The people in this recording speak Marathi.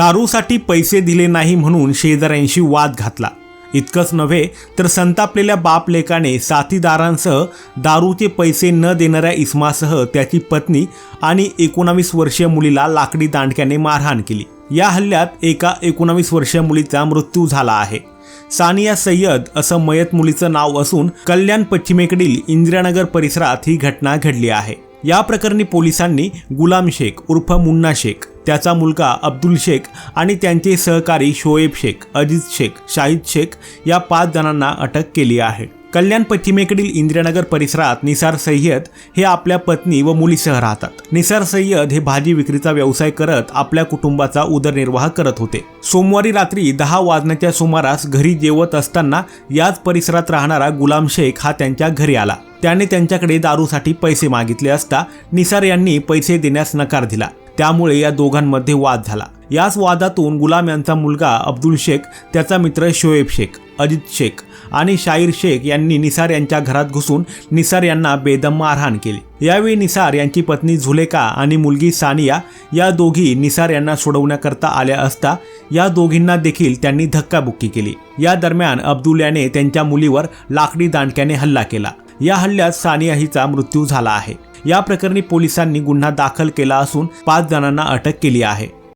दारूसाठी पैसे दिले नाही म्हणून शेजाऱ्यांशी वाद घातला. इतकंच नव्हे तर संतापलेल्या बाप लेकाने साथीदारांसह दारूचे पैसे न देणाऱ्या इस्मासह त्याची पत्नी आणि एकोणावीस वर्षीय मुलीला लाकडी दांडक्याने मारहाण केली. या हल्ल्यात एका एकोणावीस वर्षीय मुलीचा मृत्यू झाला आहे. सानिया सय्यद असं मयत मुलीचं नाव असून कल्याण पश्चिमेकडील इंदिरानगर परिसरात ही घटना घडली आहे. या प्रकरणी पोलिसांनी गुलाम शेख उर्फ मुन्ना शेख त्याचा मुलगा अब्दुल शेख आणि त्यांचे सहकारी शोएब शेख अजित शेख शाहिद शेख या पाच जणांना अटक केली आहे. कल्याण पश्चिमेकडील इंदिरानगर परिसरात निसार सय्यद हे आपल्या पत्नी व मुलीसह राहतात. निसार सय्यद हे भाजी विक्रीचा व्यवसाय करत आपल्या कुटुंबाचा उदरनिर्वाह करत होते. सोमवारी रात्री दहा वाजण्याच्या सुमारास घरी जेवत असताना याच परिसरात राहणारा गुलाम शेख हा त्यांच्या घरी आला. त्याने त्यांच्याकडे दारूसाठी पैसे मागितले असता निसार यांनी पैसे देण्यास नकार दिला. त्यामुळे या दोघांमध्ये वाद झाला. याच वादातून गुलाम यांचा मुलगा अब्दुल शेख त्याचा मित्र शोएब शेख अजित शेख आणि शाहीर शेख यांनी निसार यांच्या घरात घुसून निसार यांना बेदम मारहाण केली. यावेळी निसार यांची पत्नी झुलेका आणि मुलगी सानिया या दोघी निसार यांना सोडवण्याकरता आल्या असता या दोघींना देखील त्यांनी धक्काबुक्की केली. या दरम्यान अब्दुल याने त्यांच्या मुलीवर लाकडी दांडक्याने हल्ला केला. या हल्ल्यात सानिया हिचा मृत्यू झाला आहे. या प्रकरणी पोलिसांनी गुन्हा दाखल केला असून पाच जणांना अटक केली आहे.